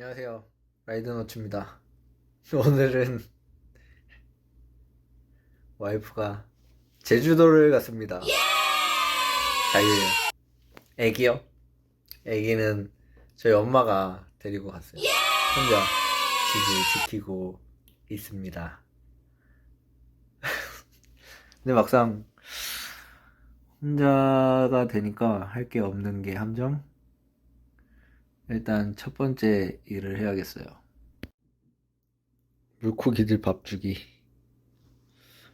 안녕하세요. 라이드노츠입니다. 오늘은 와이프가 제주도를 갔습니다. 자유예요. 애기요? 애기는 저희 엄마가 데리고 갔어요. 혼자 집을 지키고 있습니다. 근데 막상 혼자가 되니까 할 게 없는 게 함정? 일단 첫 번째 일을 해야겠어요. 물고기들 밥 주기.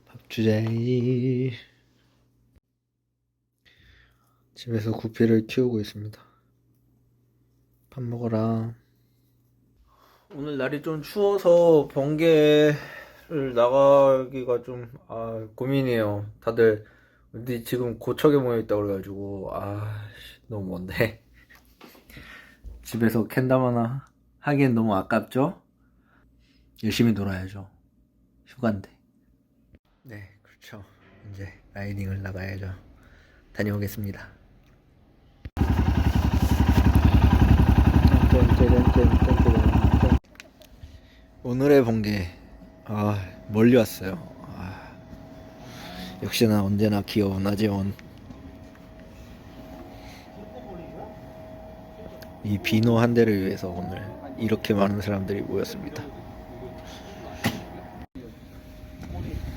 밥 주자이. 집에서 구피를 키우고 있습니다. 밥 먹어라. 오늘 날이 좀 추워서 번개를 나가기가 좀 아, 고민이에요. 다들 어디 지금 고척에 모여 있다고 그래가지고 아 씨, 너무 먼데. 집에서 캔담 하나 하기엔 너무 아깝죠? 열심히 놀아야죠. 휴가인데. 네, 그렇죠. 이제 라이딩을 나가야죠. 다녀오겠습니다. 오늘의 번개, 아, 멀리 왔어요. 아, 역시나 언제나 귀여운 아재원. 이 비노 한 대를 위해서 오늘 이렇게 많은 사람들이 모였습니다.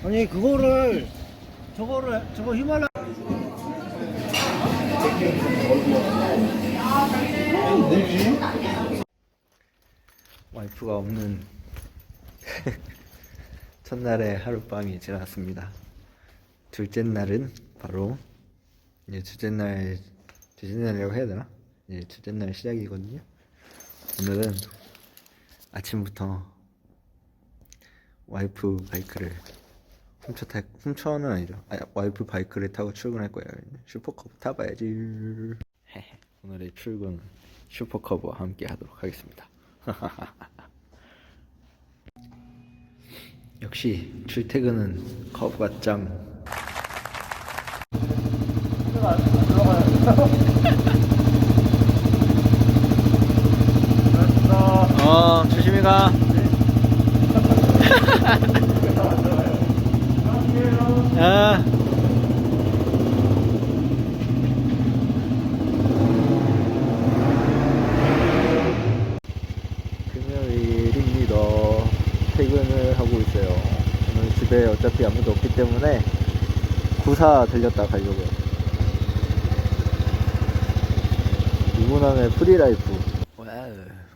아니 그거를 저거를 저거 히말라 와이프가 없는 첫날의 하룻밤이 지났습니다. 둘째 날은 바로 이제 둘째 날 둘째 날이라고 해야 되나? 이제 둘째 날 시작이거든요. 오늘은 아침부터 와이프 바이크를 훔쳐 타 훔쳐는 아니죠. 아, 와이프 바이크를 타고 출근할 거예요. 슈퍼커브 타봐야지. 오늘의 출근 슈퍼커브와 함께 하도록 하겠습니다. 역시 출퇴근은 커브가 짱. 어 조심히 가. 아. 금요일입니다. 퇴근을 하고 있어요. 오늘 집에 어차피 아무도 없기 때문에 구사 들렸다 가려고요. 유부남의 프리라이프. 와우,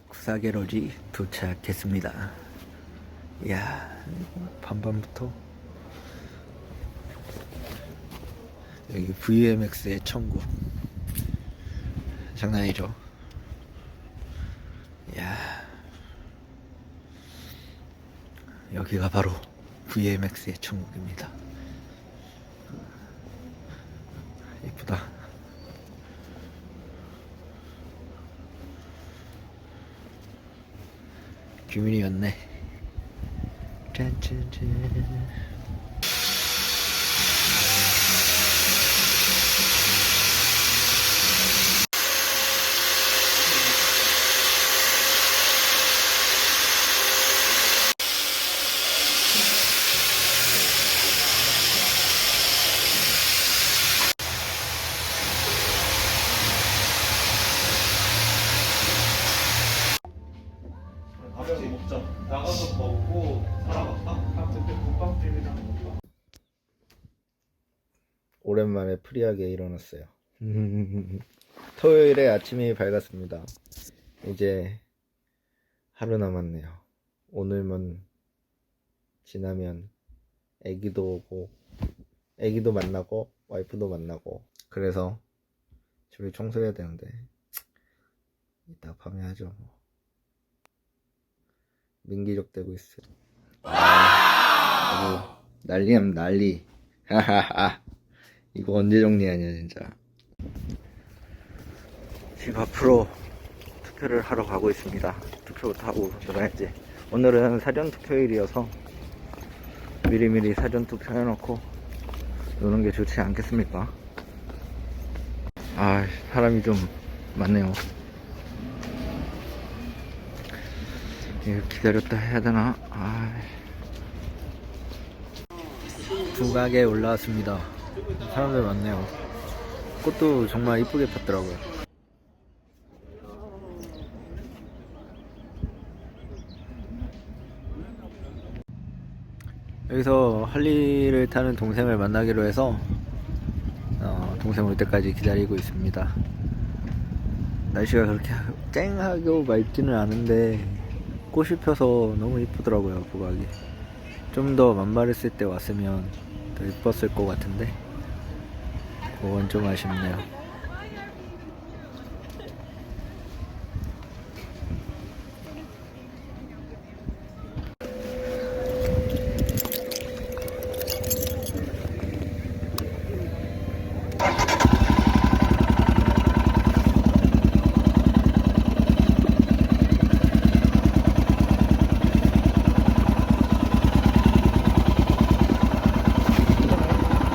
구사 게러지 도착했습니다. 이야, 반반부터 여기 VMX의 천국. 장난 아니죠? 이야. 여기가 바로 VMX의 천국입니다. 이쁘다. 규민이었네. dun, dun, dun. 오랜만에 프리하게 일어났어요. 토요일에 아침이 밝았습니다. 이제 하루 남았네요. 오늘만 지나면 애기도 오고, 애기도 만나고, 와이프도 만나고, 그래서 집을 청소해야 되는데, 이따 밤에 하죠, 뭐. 민기적 되고 있어요. 아, 난리면 난리. 하하하. 이거 언제 정리하냐 진짜 집 앞으로 투표를 하러 가고 있습니다 투표부터 하고 놀아야지 오늘은 사전 투표일이어서 미리미리 사전 투표 해놓고 노는 게 좋지 않겠습니까 아 사람이 좀 많네요 이거 기다렸다 해야 되나? 아. 부각에 올라왔습니다. 사람들 많네요. 꽃도 정말 이쁘게 폈더라고요. 여기서 할리를 타는 동생을 만나기로 해서 어, 동생 올 때까지 기다리고 있습니다. 날씨가 그렇게 쨍하고 맑지는 않은데 꽃이 펴서 너무 이쁘더라고요 부각이. 좀 더 만발했을 때 왔으면 더 이뻤을 것 같은데 그건 좀 아쉽네요.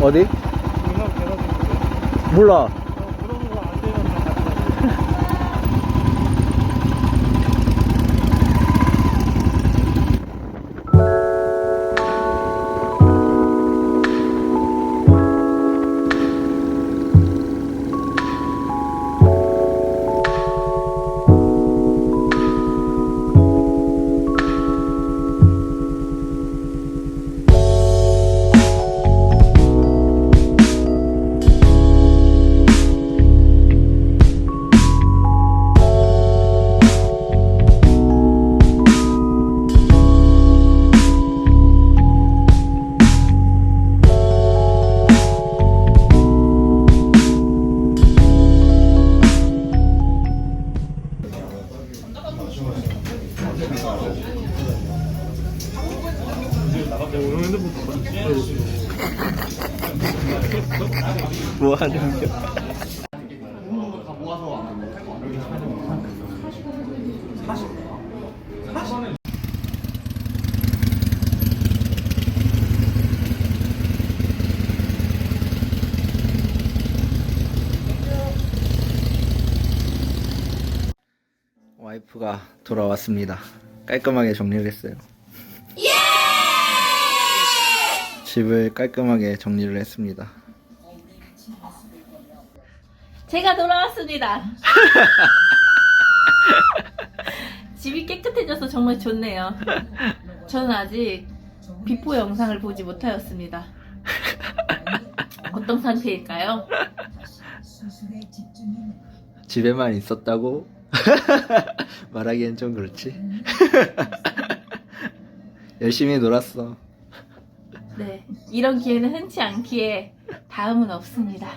어디? 몰라. 뭐 하는 거야? 와이프가 돌아왔습니다. 깔끔하게 정리를 했어요. 집을 깔끔하게 정리를 했습니다. 제가 돌아왔습니다. 집이 깨끗해져서 정말 좋네요. 저는 아직 비포 영상을 보지 못하였습니다. 어떤 상태일까요? 집에만 있었다고 말하기엔 좀 그렇지. 열심히 놀았어. 네, 이런 기회는 흔치 않기에 다음은 없습니다.